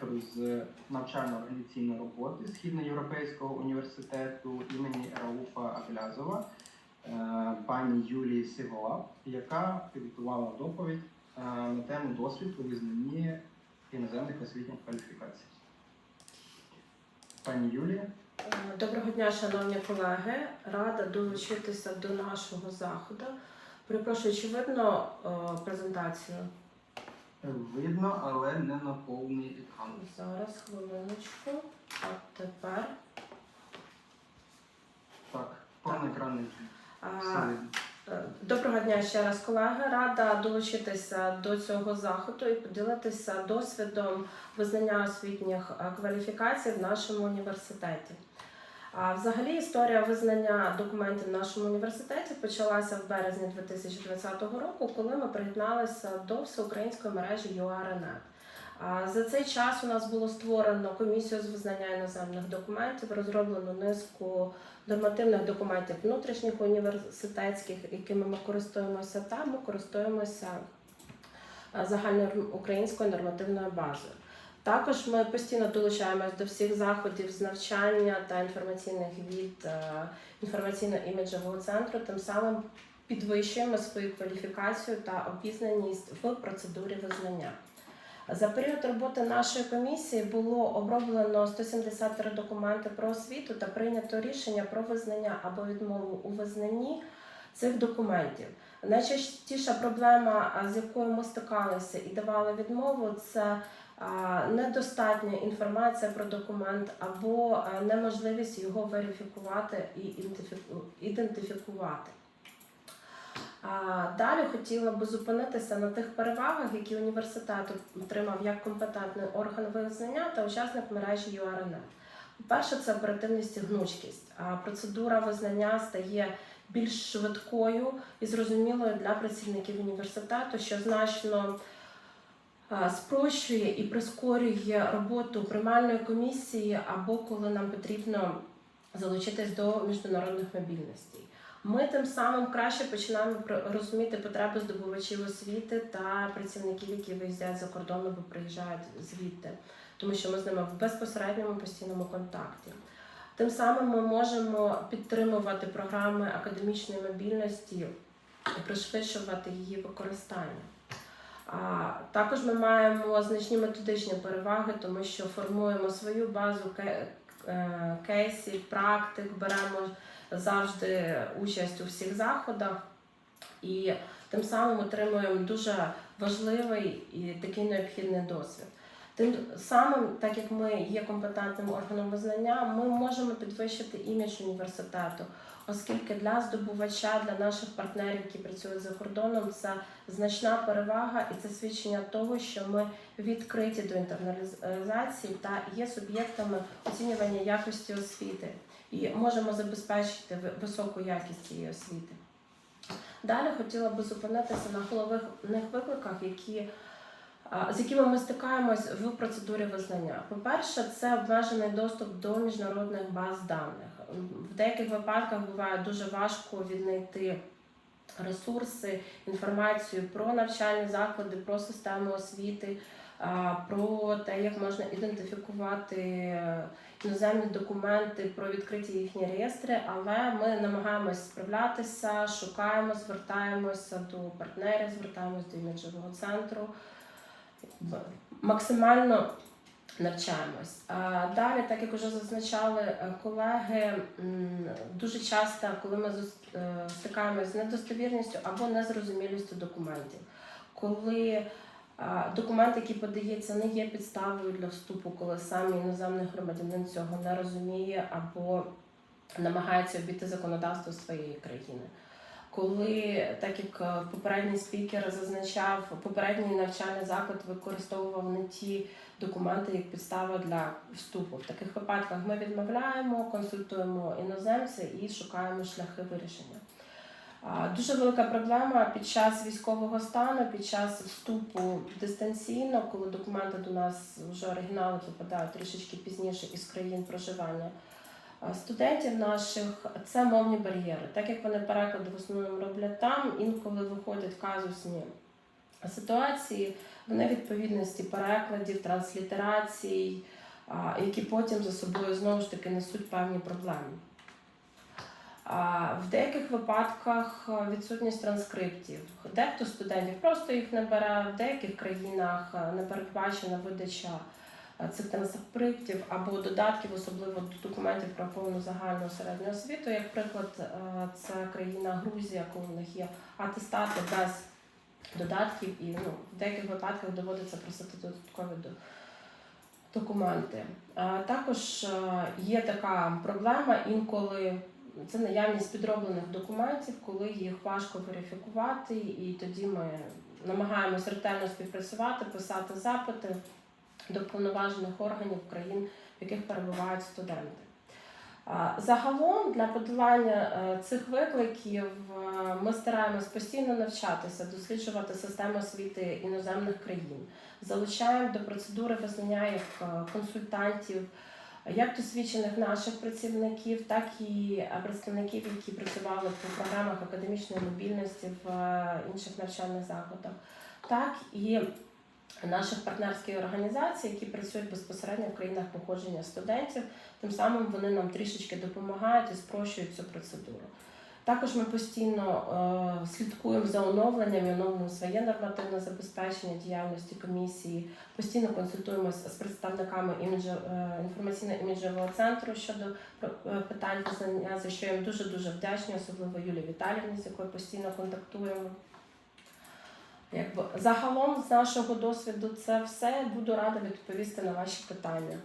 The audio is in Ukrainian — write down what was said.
директор з навчально-організаційної роботи Східноєвропейського університету імені Рауфа Аблязова, е, пані Юлії Сивола, яка підготувала доповідь е, на тему досвід у визнанні іноземних освітніх кваліфікацій. Пані Юлія. Е, Доброго дня, шановні колеги. Рада долучитися до нашого заходу. Перепрошую, чи видно презентацію? Видно, але не на повний екран. Зараз хвилиночку. А тепер. Так, повний екран все видно. Е, Доброго дня ще раз, колеги. Рада долучитися до цього заходу і поділитися досвідом визнання освітніх е, кваліфікацій в нашому університеті. А взагалі історія визнання документів в нашому університеті почалася в березні 2020 року, коли ми приєдналися до всеукраїнської мережі URNet. За цей час у нас було створено комісію з визнання іноземних документів, розроблено низку нормативних документів внутрішніх університетських, якими ми користуємося, та ми користуємося загальноукраїнською нормативною базою. Також ми постійно долучаємось до всіх заходів з навчання та інформаційних від е, інформаційно-іміджового центру, тим самим підвищуємо свою кваліфікацію та обізнаність в процедурі визнання. За період роботи нашої комісії було оброблено 173 документи про освіту та прийнято рішення про визнання або відмову у визнанні цих документів. Найчастіша проблема, з якою ми стикалися і давали відмову, це недостатня інформація про документ або неможливість його верифікувати і ідентифікувати. Далі хотіла би зупинитися на тих перевагах, які університет отримав як компетентний орган визнання та учасник мережі URNet. По-перше, це оперативність і гнучкість. Процедура визнання стає більш швидкою і зрозумілою для працівників університету, що значно спрощує і прискорює роботу приймальної комісії або коли нам потрібно залучитись до міжнародних мобільностей. Ми тим самим краще починаємо розуміти потреби здобувачів освіти та працівників, які виїздять за кордон або приїжджають звідти, тому що ми з ними в безпосередньому постійному контакті. Тим самим ми можемо підтримувати програми академічної мобільності і пришвидшувати її використання. Також ми маємо значні методичні переваги, тому що формуємо свою базу е, кейсів, практик, беремо завжди участь у всіх заходах і тим самим отримуємо дуже важливий і такий необхідний досвід. Тим самим, так як ми є компетентним органом визнання, ми можемо підвищити імідж університету, оскільки для здобувача, для наших партнерів, які працюють за кордоном, це значна перевага і це свідчення того, що ми відкриті до інтерналізації та є суб'єктами оцінювання якості освіти і можемо забезпечити високу якість цієї освіти. Далі хотіла би зупинитися на головних викликах, які, з якими ми стикаємось в процедурі визнання. По-перше, це обмежений доступ до міжнародних баз даних. В деяких випадках буває дуже важко віднайти ресурси, інформацію про навчальні заклади, про систему освіти, про те, як можна ідентифікувати іноземні документи, про відкриті їхні реєстри, але ми намагаємось справлятися, шукаємо, звертаємося до партнерів, звертаємось до іміджового центру. Максимально навчаємось. А Далі, так як вже зазначали е, колеги, дуже часто, коли ми е, з недостовірністю або незрозумілістю документів, коли Документ, який подається, не є підставою для вступу, коли сам іноземний громадянин цього не розуміє або намагається обійти законодавство своєї країни. Коли, так як е, попередній спікер зазначав, попередній навчальний заклад використовував не ті документи як підстава для вступу. В таких випадках ми відмовляємо, консультуємо іноземця і шукаємо шляхи вирішення. Дуже велика проблема під час військового стану, під час вступу дистанційно, коли документи до нас вже оригінали попадають трішечки пізніше із країн проживання студентів наших, це мовні бар'єри. Так як вони переклади в основному роблять там, інколи виходять казусні ситуації, в невідповідності перекладів, транслітерацій, які потім за собою знову ж таки несуть певні проблеми. В деяких випадках відсутність транскриптів. Дехто студентів просто їх не бере, в деяких країнах не передбачена видача цих транскриптів або додатків, особливо до документів про повну загальну середню освіту. Як приклад, це країна Грузія, коли в них є атестати без додатків, і ну, в деяких випадках доводиться просити додаткові до- документи. Також є така проблема інколи. Це наявність підроблених документів, коли їх важко верифікувати, і тоді ми намагаємось ретельно співпрацювати, писати запити до повноважених органів країн, в яких перебувають студенти. Загалом для подолання е, цих викликів е, ми стараємось постійно навчатися, досліджувати систему освіти іноземних країн, залучаємо до процедури визнання як е, консультантів як досвідчених наших працівників, так і представників, які працювали по програмах академічної мобільності в інших навчальних закладах, так і наших партнерських організацій, які працюють безпосередньо в країнах походження студентів. Тим самим вони нам трішечки допомагають і спрощують цю процедуру. Також ми постійно е, слідкуємо за оновленням і оновлюємо своє нормативне забезпечення діяльності комісії. Постійно консультуємося з представниками іміджо, е, інформаційно-іміджового центру щодо е, питань визнання, за що їм дуже дуже вдячна, особливо Юлії Віталіївні, з якою постійно контактуємо. Якби загалом з нашого досвіду це все. Буду рада відповісти на ваші питання.